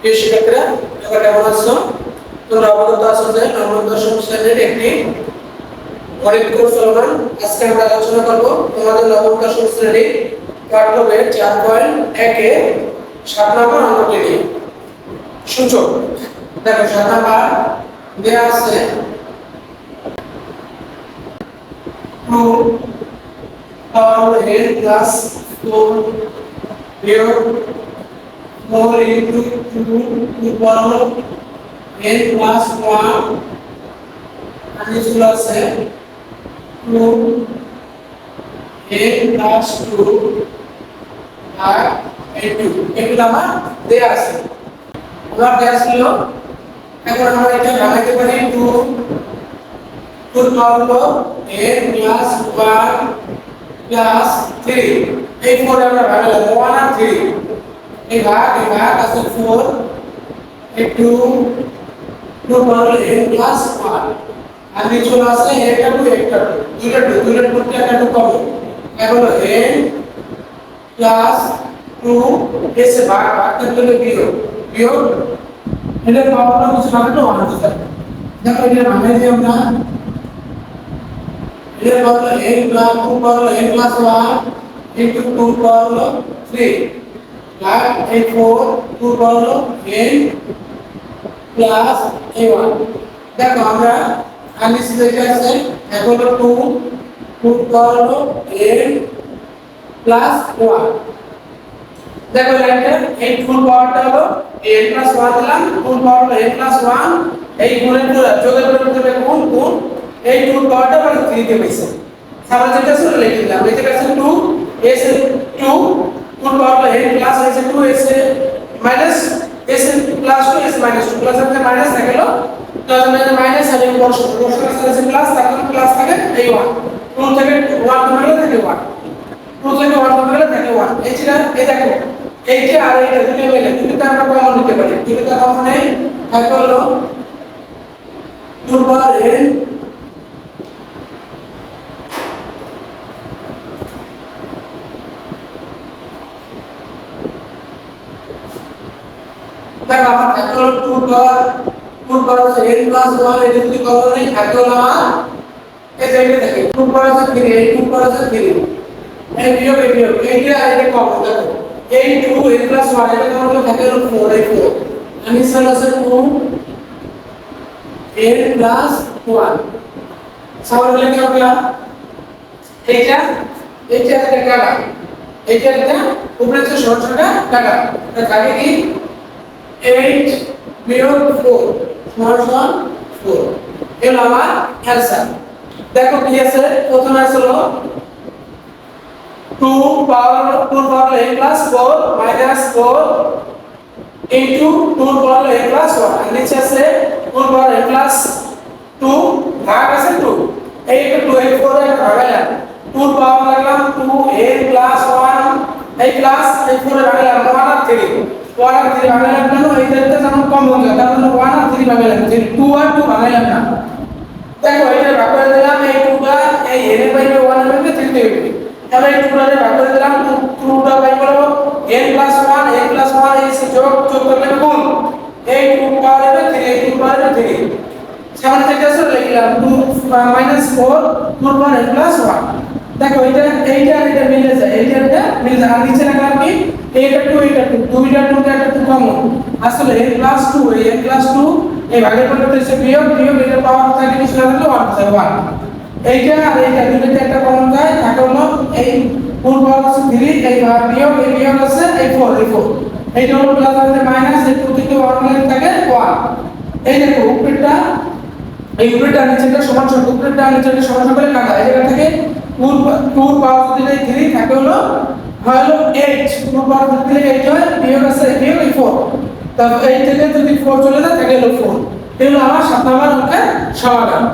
প্রিয় শিক্ষার্থীরা তোমরা কেমন আছো? তোমরা অবগত আছো যে নবম দশম শ্রেণির একটি গণিত কোর্স চলমান। আজকে আমরা আলোচনা করব তোমাদের নবম দশম শ্রেণির পাঠ্যবের চার পয়েন্ট একে সাত নম্বর অঙ্কটি নিয়ে। সূচক, দেখো সাত নম্বর দেওয়া আছে two power n plus four বিয়োগ 4 into 2 to the power n plus 1 and this will also 2 n plus 2 R n2 এগুলো আমার দেয়া আছে আমার দেয়া ছিল এখন আমরা এটা বানাতে পারি 2 টু পাওয়ার হলো n প্লাস 1 প্লাস 3 এই ফোর আমরা বানালাম 1 আর 3 এবার এবার আছে four two two power n plus one আর নিচুল আছে একটা টু একটা টু দুইটা টু দুইটা টু একটা টু কমে। এখন এন প্লাস টু এসে ভাগ ভাগটার জন্য বিয়োগ। বিয়োগ এটা পাওয়ারটা হচ্ছে ভাগটা ওয়ান হচ্ছে। দেখো এটা মানে দিই আমরা? এটা power n plus two power n plus one into two two power three plus এই four two power n plus এ ওয়ান দেখো আমরা আনিস দেখে আছে এখন two two power n plus one দেখো লাইনটা এই ফুল পাওয়ারটা হলো এন প্লাস ওয়ান দিলাম ফুল পাওয়ার হলো এন প্লাস ওয়ান এই গুণের যোগের পুরো করতে গুণ গুণ, এই ফুল পাওয়ারটা মানে থ্রি তে পেয়েছে সামনে যেটা ছিল লিখে দিলাম, লিখে গেছে টু এস টু ফুল পাওয়ার হলো এন প্লাস এসে টু এসে minus S plus two S minus two plus আছে মাইনাস থাকে গেল মাইনাস আর বর্ষ বর্ষ আছে প্লাস তারপর প্লাস থাকে এই ওয়ান টু থেকে ওয়ান কমে থাকে ওয়ান টু থেকে ওয়ান কমে গেলে থাকে ওয়ান এই ছিল এই দেখো এইটা আর এইটা দুটো মিলে দুটোতে আমরা কমন নিতে পারি। দুটোতে কমন নেই থাকে হলো টু পাওয়ার এন থাকে টু পাওয়ার টু পাওয়ার আছে এন প্লাস ওয়ান এটা যদি কমন নেই থাকে হলো আমার এই দেখো টু পাওয়ার আছে থ্রি এই পাওয়ার আছে থ্রি এই এই বিয়োগ এইটা আর এটা কমন দেখো। এই টু এন প্লাস ওয়ান এটা হলো থাকে হলো ফোর এই ফোর আমি স্যার আছে টু এন প্লাস ওয়ান সবার বলে কি হবে এইটা এইটা একটা কাটা। এইটা একটা উপরে যে কাটা। এটা থাকে কি? 8 বিয়োগ 4 সমান 4 এলো আমার অ্যানসার দেখো কি আছে? প্রথমে আসলো 2 power 2 power a plus 4 minus 4 into 2 power a plus 1 আর নিচে আছে 2 পাওয়ার a প্লাস 2 ভাগ আছে 2 এই একটা 2 এই 4 এর ভাগালাম 2 পাওয়ার লাগলাম 2 a প্লাস 1 এই প্লাস এই 4 এর ভাগালাম 1 আর 3 ওয়ান আর থ্রি ভাঙাইলাম কেন এই দেখতে যেমন কম হয়ে যায় তার জন্য ওয়ান আর থ্রি ভাঙাইলাম থ্রি টু আর টু ভাঙাইলাম না দেখো এটা ভাগ করে দিলাম, এই টুটা এই এন এর বাইরে ওয়ানের বাইরে থ্রি দেবে তাহলে এই টুটারে ভাগ করে দিলাম টুটা বাই করব n plus one n plus one এই যোগ যোগ করলে গুণ। এই টু পাওয়ার হবে থ্রি এই টু পাওয়ার হবে থ্রি থেকে আসলে লিখলাম two minus four two power n plus one দেখো এটা এইটা এটা মিলে যায়, এইটা মিলে যায়। আর নিচে রাখলাম কি? এইটা টু এইটা টু, দুইটা টু একটা টু কমন আসলে n plus two n plus two এই ভাগের পরিবর্তে এসে বিয়োগ বিয়োগ, এটা পাওয়ার থাকে কিছু না থাকলে ওয়ান থাকে ওয়ান এইটা আর এইটা দুইটাতে একটা কমন যায় থাকে হলো এই পাওয়ার আছে থ্রি এই ভাগ বিয়োগ, এই বিয়োগ আছে এই ফোর এই ফোর এইটা হলো প্লাস আছে মাইনাস এই টু থেকে ওয়ান লাগে থাকে ওয়ান এই দেখো উপরেরটা, এই উপরেরটা নিচেরটা সমান সমান, উপরেরটা নিচেরটা সমান সমান কাটা। এই জায়গা থেকে টু টু পাওয়ার এই থ্রি থাকে হলো হলো এইট টু পাওয়ার যদি এইট হয় বিয়োগ আছে বিয়োগ এই ফোর তারপর এই থেকে যদি 4 চলে যায় তাহলে হলো ফোর এগুলো আমার সাত নম্বর অঙ্কের সমাধান।